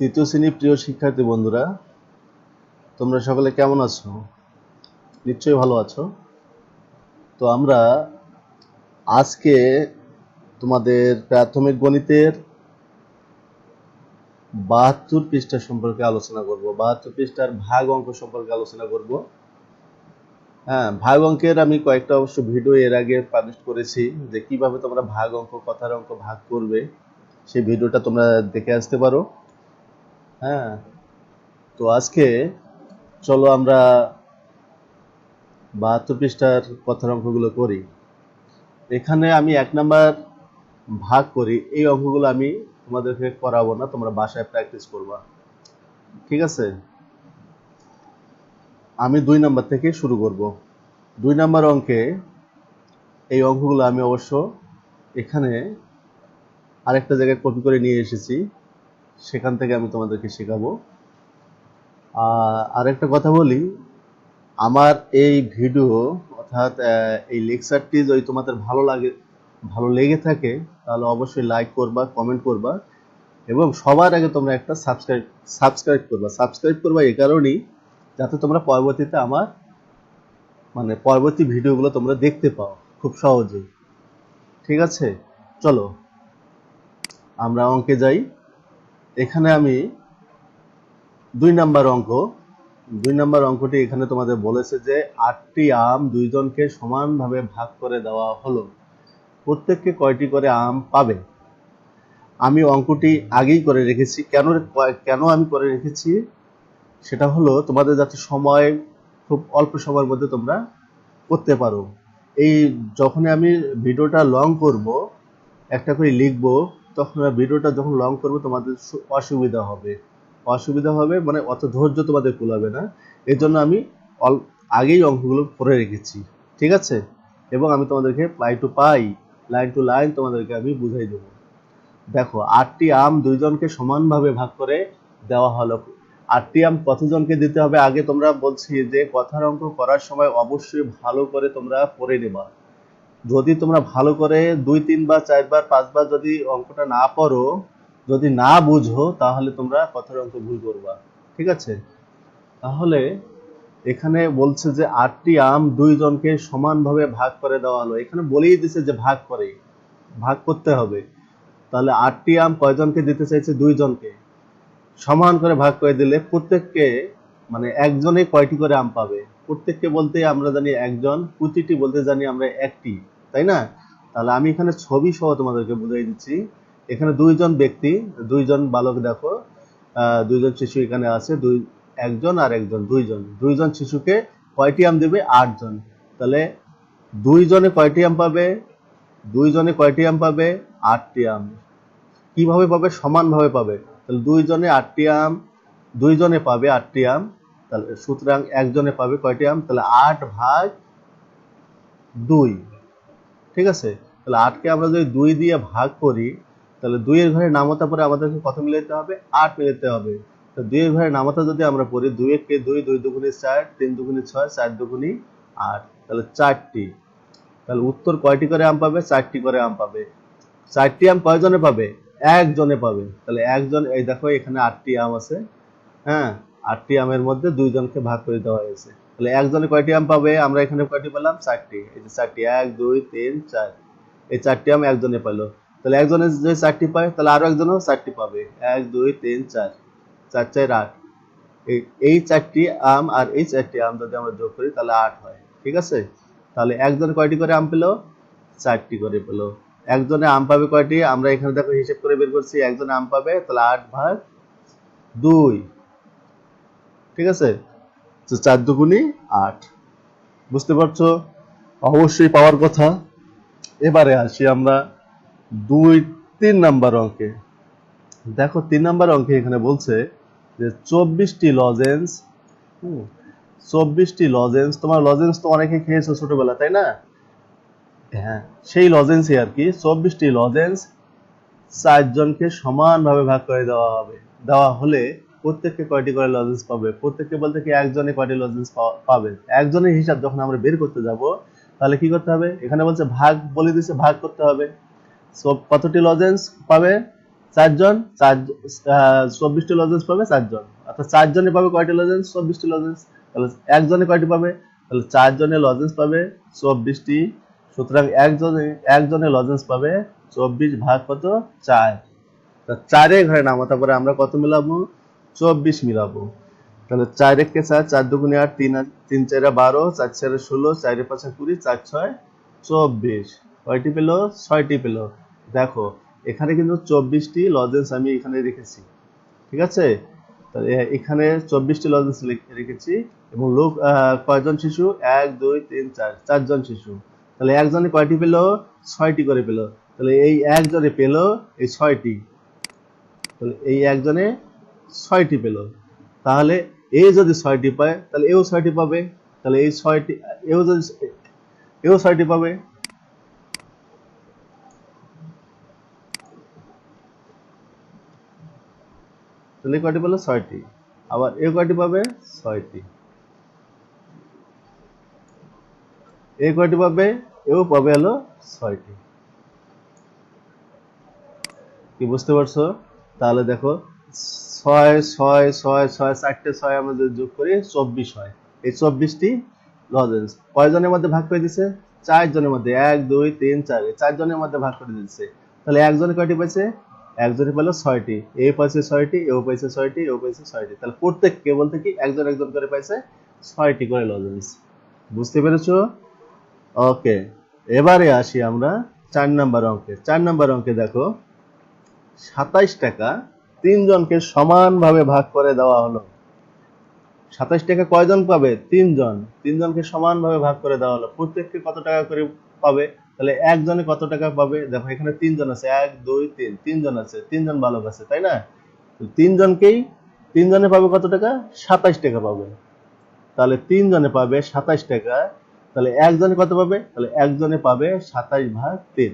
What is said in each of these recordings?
তৃতীয় শ্রেণির প্রিয় শিক্ষার্থী বন্ধুরা, তোমরা সকলে কেমন আছো? নিশ্চয়ই ভালো আছো। তো আমরা আজকে তোমাদের প্রাথমিক গণিতের বাহাত্তর পৃষ্ঠা সম্পর্কে আলোচনা করব। বাহাত্তর পৃষ্ঠার ভাগ অঙ্ক সম্পর্কে আলোচনা করব। হ্যাঁ ভাগ অঙ্কের আমি কয়েকটা অবশ্য ভিডিও এর আগে পাবলিশ করেছি যে কীভাবে তোমরা ভাগ অঙ্ক, কথার অঙ্ক ভাগ করবে। সেই ভিডিওটা তোমরা দেখে আসতে পারো। হ্যাঁ। তো আজকে চলো আমরা বাহাত্তর পৃষ্ঠার কথার অঙ্কগুলো করি। এখানে আমি এক নাম্বার ভাগ করি। এই অঙ্কগুলো আমি তোমাদেরকে করাবো না, তোমরা বাসায় প্র্যাকটিস করবা। ঠিক আছে? আমি দুই নাম্বার থেকে শুরু করব। দুই নাম্বার অঙ্কে এই অঙ্কগুলো আমি অবশ্য এখানে আরেকটা জায়গায় কপি করে নিয়ে এসেছি। সেখান থেকে আমি তোমাদেরকে শেখাবো। আর আরেকটা কথা বলি, আমার এই ভিডিও, অর্থাৎ এই লেকচারটি যদি তোমাদের ভালো লাগে, ভালো লেগে থাকে, তাহলে অবশ্যই লাইক করবা কমেন্ট করবা এবং সবার আগে তোমরা একটা সাবস্ক্রাইব সাবস্ক্রাইব করবা। সাবস্ক্রাইব করবা এই কারণেই যাতে তোমরা পরবর্তীতে আমার মানে পরবর্তী ভিডিওগুলো তোমরা দেখতে পাও খুব সহজেই। ঠিক আছে? চলো, আমরা অঙ্কে যাই। এখানে আমি দুই নাম্বার অঙ্ক, দুই নাম্বার অঙ্কটি এখানে তোমাদের বলেছে যে আটটি আম দুইজনকে সমানভাবে ভাগ করে দেওয়া হলো। প্রত্যেককে কয়টি করে আম পাবে? আমি অঙ্কটি আগেই করে রেখেছি। কেন কেন আমি করে রেখেছি? সেটা হলো তোমাদের যাতে সময় খুব অল্প সময়ের মধ্যে তোমরা করতে পারো। এই যখন আমি ভিডিওটা লং করব, একটা করে লিখব তখন ভিডিওটা যখন লং করব তোমাদের অসুবিধা হবে। অসুবিধা হবে মানে অত ধৈর্য তোমাদের কুলাবে না। এর জন্য আমি অল, আগেই অঙ্কগুলো করে রেখেছি। ঠিক আছে? এবং আমি তোমাদেরকে ply two pi line to line তোমাদেরকে আমি বুঝাই দেবো। দেখো, আটটি আম দুইজনকে সমানভাবে ভাগ করে দেওয়া হলো। আটটি আম কতজনকে দিতে হবে? আগে তোমরা বলছি যে কথার অঙ্ক করার সময় অবশ্যই ভালো করে তোমরা পড়ে নেবা। যদি তোমরা ভালো করে দুই, তিনবার, চারবার, পাঁচবার যদি অঙ্কটা না পড়ো, যদি না বুঝো, তাহলে তোমরা কথার অঙ্ক ভুল করবা। ঠিক আছে? তাহলে এখানে বলছে যে আটটি আম দুইজনকে সমানভাবে ভাগ করে দেওয়া হলো। এখানে বলেই দিছে যে ভাগ করে। ভাগ করতে হবে। তাহলে আটটি আম কয়জনকে দিতে চাইছে? দুইজনকে সমান করে ভাগ করে দিলে প্রত্যেককে মানে একজনে কয়টি করে আম পাবে? প্রত্যেককে বলতে আমরা জানি একজন প্রতিটি বলতে জানি আমরা একটি। তাই না? তাহলে আমি এখানে ছবি সহ তোমাদেরকে বুঝাই দিচ্ছি। এখানে দুইজন ব্যক্তি, দুইজন বালক দেখো দুইজন শিশু এখানে আছে, দুই, একজন আর একজন, দুইজন। দুইজন শিশুকে কয়টি আম দেবে? আটজন। তাহলে দুইজনে কয়টি আম পাবে? দুইজনে কয়টি আম পাবে? আটটি আম। কীভাবে পাবে? সমানভাবে পাবে। তাহলে দুইজনে আটটি আম, দুইজনে পাবে আটটি আম। তাহলে সুতরাং একজনে পাবে কয়টি আম? তাহলে আট ভাগ দুই। ঠিক আছে? তাহলে আটকে আমরা যদি দুই দিয়ে ভাগ করি, তাহলে দুইয়ের ঘরে নামতা পরে আমাদেরকে কত মিলাতে হবে? আট মিলাতে হবে। তো দুইয়ের ঘরে নামতা যদি আমরা পড়ি দুই একে দুই দুই দুগুণে চার, তিন দুগুণে ছয়, চার দুগুণে আট, তাহলে চারটি। তাহলে উত্তর কয়টি করে আম পাবে? চারটি করে আম পাবে। চারটি আম কয়জনে পাবে? একজনে পাবে। তাহলে একজন এই দেখো এখানে আটটি আম আছে। হ্যাঁ আটটি আমের মধ্যে দুইজনকে ভাগ করে দেওয়া হয়েছে। তাহলে একজনে কয়টি আম পাবে? আমরা এখানে কয়টি পেলাম? চারটি। এই যে চারটি, এক, দুই, তিন, চার। এই চারটি আম একজনে পেল। তাহলে একজনে যদি চারটি পায়, তাহলে আরও একজনও চারটি পাবে। এক, দুই, তিন, চার। চার চার, আট। এই চারটি আম আর এই চারটি আম যদি আমরা যোগ করি, তাহলে আট হয়। ঠিক আছে? তাহলে একজন কয়টি করে আম পেল? চারটি করে পেল। একজনে আম পাবে কয়টি? আমরা এখানে দেখো হিসেব করে বের করছি, একজনে আম পাবে, তাহলে আট ভাগ দুই। ঠিক আছে? তো চার দুগুণি আট। বুঝতে পারছ? অবশ্যই পাওয়ার কথা। এবারে আসি আমরা দুই তিন নাম্বার অঙ্কে। দেখো, তিন নাম্বার অঙ্কে এখানে বলছে যে চব্বিশটি লজেন্স চব্বিশটি লজেন্স তোমার লজেন্স তো অনেকে খেয়েছো ছোটবেলা, তাই না? হ্যাঁ সেই লজেন্সই আর কি, চব্বিশটি লজেন্স চারজনকে সমানভাবে ভাগ করে দেওয়া হবে। দেওয়া হলে প্রত্যেককে কয়টি করে লজেন্স পাবে? প্রত্যেককে বলতে কি একজনে কয়টি লজেন্স পাবে? একজনের হিসাব যখন আমরা বের করতে যাব, তাহলে কি করতে হবে? এখানে বলছে ভাগ, বলে দিছে ভাগ করতে হবে। সো, কতটি লজেন্স পাবে? চারজন, চার চব্বিশটি লজেন্স পাবে চারজন। অর্থাৎ চারজনে পাবে কয়টি লজেন্স চব্বিশটি লজেন্স তাহলে একজনে কয়টি পাবে? তাহলে চারজনে লজেন্স পাবে চব্বিশটি। সুতরাং একজনে একজনে লজেন্স পাবে চব্বিশ ভাগ কত? চার। চারে ঘরে নামাতে পারে আমরা কত মিলাবো? চব্বিশ মিলাবো। তাহলে চার একে চার? চার দুগুণে আট, তিন তিন চারে বারো, চার চারে ষোলো, চারে পাঁচে কুড়ি, চার ছয়, চব্বিশ। কয়টি পেল? ছয়টি পেল। দেখো, এখানে কিন্তু চব্বিশটি লজেন্স আমি এখানে রেখেছি। ঠিক আছে? তাহলে এখানে চব্বিশটি লজেন্স রেখেছি এবং লোক কয়জন শিশু? এক, দুই, তিন, চার, চারজন শিশু। তাহলে একজনে কয়টি পেল? ছয়টি করে পেল। তাহলে এই একজনে পেল এই ছয়টি। তাহলে এই একজনে ছয়টি পেল। তাহলে এই যদি ছয়টি পায়, তাহলে এও ছয়টি পাবে। তাহলে এই ছয়টি, এও যদি, এও ছয়টি পাবে। তাহলে কয়টি পেল? ছয়টি। আবার এও কয়টি পাবে? ছয়টি। এ কয়টি পাবে? এও পাবে হলো ছয়টি। কি বুঝতে পারছ? তাহলে দেখো ছয় ছয় ছয় ছয়, চারটে ছয় যদি যোগ করি, চব্বিশ হয়। এই চব্বিশটি লজেন্স কয়জনের মধ্যে ভাগ করে দিছে? চার জনের মধ্যে। এক, দুই, তিন, চার। চারজনের মধ্যে ভাগ করে দিচ্ছে। তাহলে একজনে কয়টি পাইছে? একজনে পেল ছয়টি। এ পাইছে ছয়টি, এও পাইছে ছয়টি, এও পাইছে ছয়টি। তাহলে প্রত্যেককে বলতে কি একজন একজন করে পাইছে? ছয়টি করে লজেন্স বুঝতে পেরেছ? ওকে। এবারে আসি আমরা চার নাম্বার অঙ্কে। চার নাম্বার অঙ্কে দেখো, সাতাইশ টাকা তিনজনকে সমানভাবে ভাগ করে দেওয়া হলো। সাতাইশ টাকা কয়জন পাবে? তিনজন। তিনজনকে সমানভাবে ভাগ করে দেওয়া হলো। প্রত্যেককে কত টাকা করে পাবে? তাহলে একজনে কত টাকা পাবে? দেখো, এখানে তিনজন আছে। এক, দুই, তিন। তিনজন আছে। তিনজন বালক আছে, তাই না? তিনজনকেই তিনজনে পাবে কত টাকা? সাতাইশ টাকা পাবে। তাহলে তিনজনে পাবে সাতাইশ টাকা। তাহলে একজনে কত পাবে? তাহলে একজনে পাবে সাতাইশ ভাগ তিন।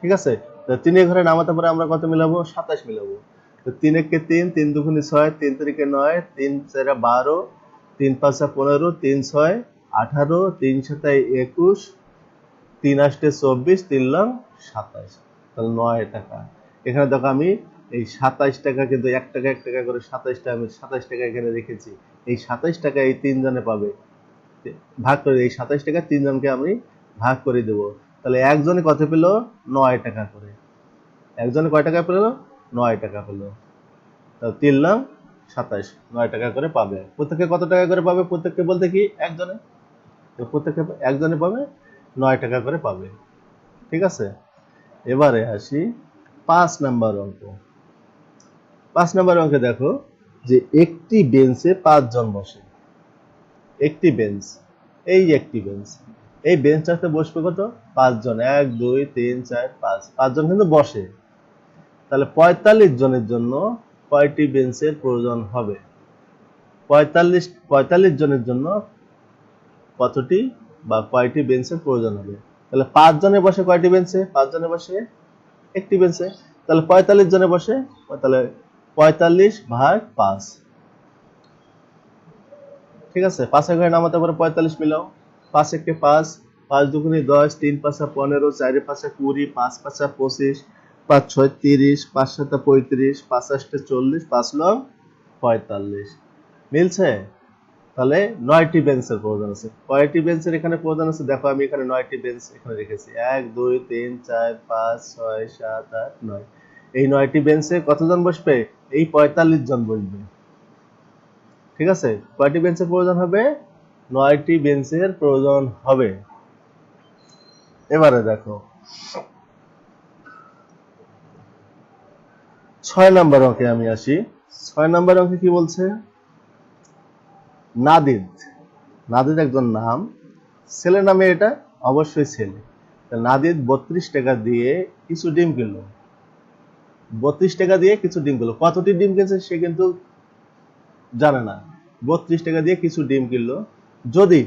ঠিক আছে? তিনে ঘরে নামাতে পারে আমরা কত মিলাবো? সাতাইশ মিলাবো। তো তিন একে তিন তিন দুগুণে ছয়, তিন তারিখে নয়, তিন চারে বারো, তিন পাঁচা পনেরো, তিন ছয়, আঠারো, তিন সাতাই একুশ, তিন আষ্টে চব্বিশ, তিন লং সাতাইশ তাহলে নয় টাকা। এখানে দেখো আমি এই সাতাইশ টাকা কিন্তু এক টাকা এক টাকা করে সাতাইশটা আমি সাতাইশ টাকা এখানে রেখেছি। এই সাতাইশ টাকা এই তিনজনে পাবে। ভাগ করে এই সাতাইশ টাকা তিনজনকে আমি ভাগ করে দেব। তাহলে একজনে কত পেল? নয় টাকা করে। একজনে কয় টাকা পেল? নয় টাকা হলো। তাহলে তিন লাখ সাতাইশ নয় টাকা করে পাবে। প্রত্যেকে কত টাকা করে পাবে? প্রত্যেককে বলতে কি? একজনে। প্রত্যেকে একজনে পাবে, নয় টাকা করে পাবে। ঠিক আছে? এবারে আসি পাঁচ নাম্বার অঙ্ক। পাঁচ নাম্বার অঙ্কে দেখো যে একটি বেঞ্চে পাঁচজন বসে। একটি বেঞ্চ। এই একটি বেঞ্চ। এই বেঞ্চটাতে বসবে কত? পাঁচজন। এক, দুই, তিন, চার, পাঁচ। পাঁচজন কিন্তু বসে। তাহলে পঁয়তাল্লিশ জনের জন্য কয়টি বেঞ্চের প্রয়োজন হবে? পঁয়তাল্লিশ পঁয়তাল্লিশ জনের জন্য কতটি বা কয়টি বেঞ্চের প্রয়োজন হবে? তাহলে পাঁচ জনে বসে কয়টি বেঞ্চে? পাঁচ জনে বসে একটি বেঞ্চে। তাহলে পঁয়তাল্লিশ জনে বসে, তাহলে পঁয়তাল্লিশ ভাগ পাঁচ। ঠিক আছে? পাঁচের ঘরে নামাতে পারে, পঁয়তাল্লিশ মিলাও। পাঁচ একে পাঁচ পাঁচ দুগুণে দশ, তিন পাঁচা পনেরো, চারি পাঁচা কুড়ি, পাঁচ পাঁচা পঁচিশ পাঁচ ছয়, তিরিশ পাঁচ সাতা পঁয়ত্রিশ পাঁচ আষ্টে চল্লিশ, পাঁচ লং পঁয়তাল্লিশ। মিলছে? তাহলে নয়টি বেঞ্চের প্রয়োজন আছে। কয়টি বেঞ্চের এখানে প্রয়োজন আছে? দেখো, আমি এখানে নয়টি বেঞ্চ এখানে রেখেছি। এক, দুই, তিন, চার, পাঁচ, ছয়, সাত, আট, নয়। এই নয়টি বেঞ্চে কতজন বসবে? এই পঁয়তাল্লিশ জন বসবে। ঠিক আছে? কয়টি বেঞ্চের প্রয়োজন হবে? নয়টি বেঞ্চের প্রয়োজন হবে। এবারে দেখো। ছয় নাম্বার অঙ্কে আমি আসি। ছয় নাম্বার অঙ্কে কি বলছে? নাদিদ। নাদিদ একজন নাম। ছেলে নামে এটা অবশ্যই ছেলে। নাদিদ বত্রিশ টাকা দিয়ে কিছু ডিম কিনলো। বত্রিশ টাকা দিয়ে কিছু ডিম কিনলো। কতটি ডিম কিনছে সে কিন্তু জানে না। বত্রিশ টাকা দিয়ে কিছু ডিম কিনলো। যদি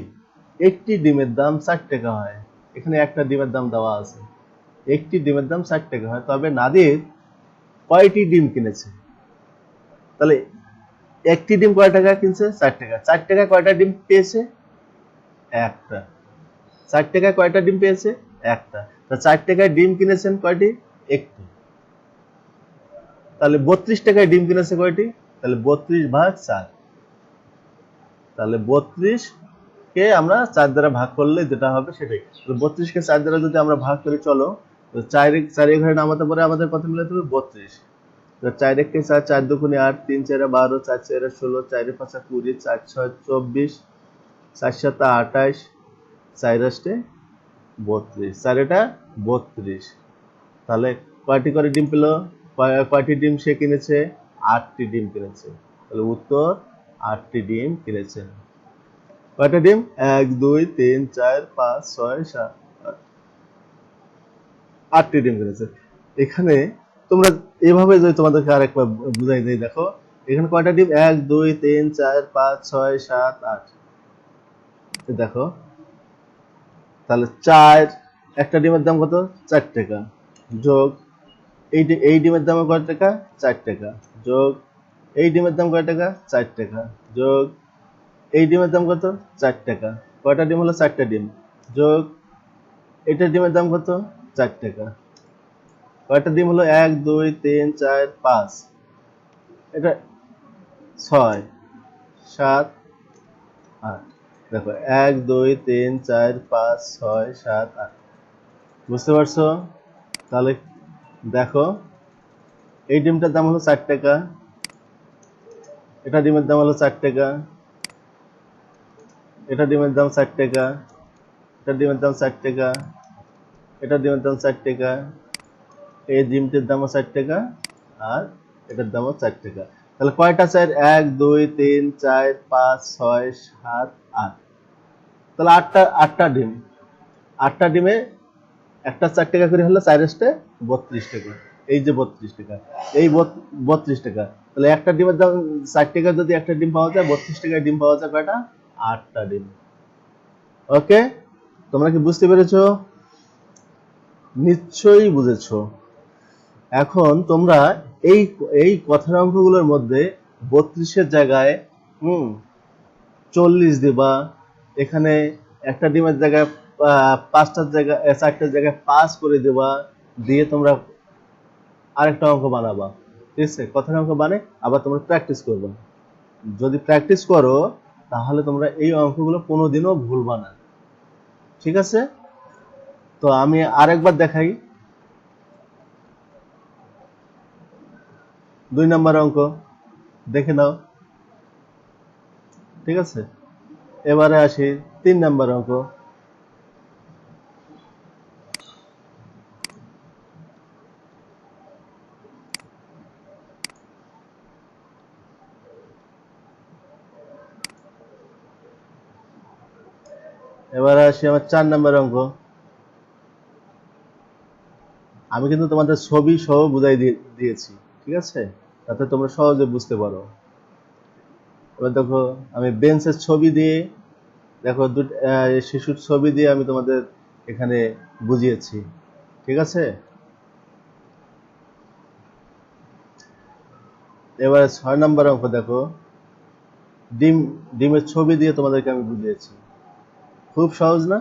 একটি ডিমের দাম ষাট টাকা হয়, এখানে একটা ডিমের দাম দেওয়া আছে। একটি ডিমের দাম ষাট টাকা হয়, তবে নাদির কয়টি ডিম কিনেছে? তাহলে একটি ডিম কয় টাকা কিনছে? চার টাকা। চার টাকা কয়টা ডিম পেয়েছে? একটা। চার টাকা কয়টা ডিম পেয়েছে? একটা। তা চার টাকায় ডিম কিনেছেন কয়টি? একটি। তাহলে বত্রিশ টাকায় ডিম কিনেছে কয়টি? তাহলে বত্রিশ ভাগ চার। তাহলে বত্রিশ কে আমরা চার দ্বারা ভাগ করলে যেটা হবে সেটাই। বত্রিশ কে চার দ্বারা যদি আমরা ভাগ করি, চলো তো চার ঘরে নামাতে পারে আমাদের কত মিলে হবে বত্রিশ। চার এককে চার চার দুগুণে আট, তিন চারে বারো, চার চারে ষোলো, চারে পাঁচা কুড়ি, চার ছয় চব্বিশ, চার সাত আঠাশ, চার আষ্টে বত্রিশ। চার এটা বত্রিশ। তাহলে কয়টি করে ডিম পেল? কয়- কয়টি ডিম সে কিনেছে? আটটি ডিম কিনেছে। তাহলে উত্তর, আটটি ডিম কিনেছে। কয়টা ডিম? এক, দুই, তিন, চার, পাঁচ, ছয়, সাত। আটটি ডিম কিনেছে এখানে তোমরা এভাবে যদি তোমাদেরকে আরেকবার বুঝাই দিই, দেখো, এখানে কয়টা ডিম? এক, দুই, তিন, চার, পাঁচ, ছয়, সাত, আট। দেখো, তাহলে চার, একটা ডিমের দাম কত? চার টাকা। যোগ, এই এই ডিমের দাম কয় টাকা? চার টাকা। যোগ, এই ডিমের দাম কয় টাকা? চার টাকা। যোগ, এই ডিমের দাম কত? চার টাকা। কয়টা ডিম হলো? চারটা ডিম। যোগ এটা ডিমের দাম কত? চার টাকা। কয়টা ডিম হলো? এক, দুই, তিন, চার, পাঁচ। এটা ছয়, সাত, আট। দেখো, এক, দুই, তিন, চার, পাঁচ, ছয়, সাত, আট। বুঝতে পারছ? তাহলে দেখো, এই ডিমটার দাম হলো চার টাকা। এটা ডিমের দাম হলো চার টাকা। এটা ডিমের দাম চার টাকা। এটা ডিমের দাম চার টাকা। এটা ডিমের দাম চার টাকা। এই ডিমটির দামও চার টাকা আর এটার দামও চার টাকা। তাহলে কয়টা চার এক, দুই, তিন, চার, পাঁচ, ছয়, সাত, আট। তাহলে আটটা আটটা ডিম। আটটা ডিমে একটা চার টাকা করে হলে চার আসতে বত্রিশ টাকা। এই যে বত্রিশ টাকা। এই বত- বত্রিশ টাকা। তাহলে একটা ডিমের দাম চার টাকা যদি একটা ডিম পাওয়া যায়, বত্রিশ টাকায় ডিম পাওয়া যায় কয়টা? আটটা ডিম। ওকে? তোমরা কি বুঝতে পেরেছ? নিশ্চয়ই বুঝেছ। এখন তোমরা এই এই কথার অঙ্কগুলোর মধ্যে বত্রিশের জায়গায়, হুম, চল্লিশ দিবা। এখানে একটা ডিমের জায়গায় পাঁচটার জায়গায় চারটার জায়গায় পাঁচ করে দেবা। দিয়ে তোমরা আরেকটা অঙ্ক বানাবা। ঠিক আছে? কথার অঙ্ক বানে, আবার তোমরা প্র্যাকটিস করবে। যদি প্র্যাকটিস করো, তাহলে তোমরা এই অঙ্কগুলো কোনোদিনও ভুলবা না। ঠিক আছে? তো আমি আরেকবার দেখাই। দুই নম্বর অঙ্ক, দেখে নাও। ঠিক আছে? এবারে আসি তিন নম্বর অঙ্ক। এবারে আসি আমার চার নম্বর অঙ্ক। আমি কিন্তু তোমাদের ছবি সহ বুঝাই দিয়েছি, ঠিক আছে? যাতে তোমরা সহজে বুঝতে পারো। এবার দেখো, আমি বেঞ্চের ছবি দিয়ে, দেখো শিশুর ছবি দিয়ে আমি তোমাদের এখানে বুঝিয়েছি, ঠিক আছে? এবারে ছয় নম্বর অঙ্ক দেখো। ডিম, ডিমের ছবি দিয়ে তোমাদেরকে আমি বুঝিয়েছি। খুব সহজ না?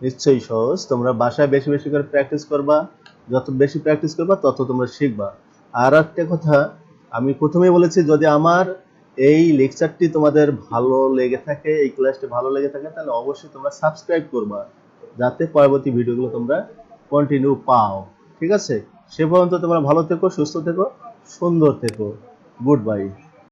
নিশ্চয়ই সহজ। তোমরা বাসায় বেশি বেশি করে প্র্যাকটিস করবা। যত বেশি প্র্যাকটিস করবা, তত তোমরা শিখবা। আর একটা কথা, আমি প্রথমেই বলেছি, যদি আমার এই লেকচারটি তোমাদের ভালো লেগে থাকে, এই ক্লাসটি ভালো লেগে থাকে, তাহলে অবশ্যই তোমরা সাবস্ক্রাইব করবা, যাতে পরবর্তী ভিডিওগুলো তোমরা কন্টিনিউ পাও। ঠিক আছে? সে পর্যন্ত তোমরা ভালো থেকো, সুস্থ থেকো, সুন্দর থেকো। Good bye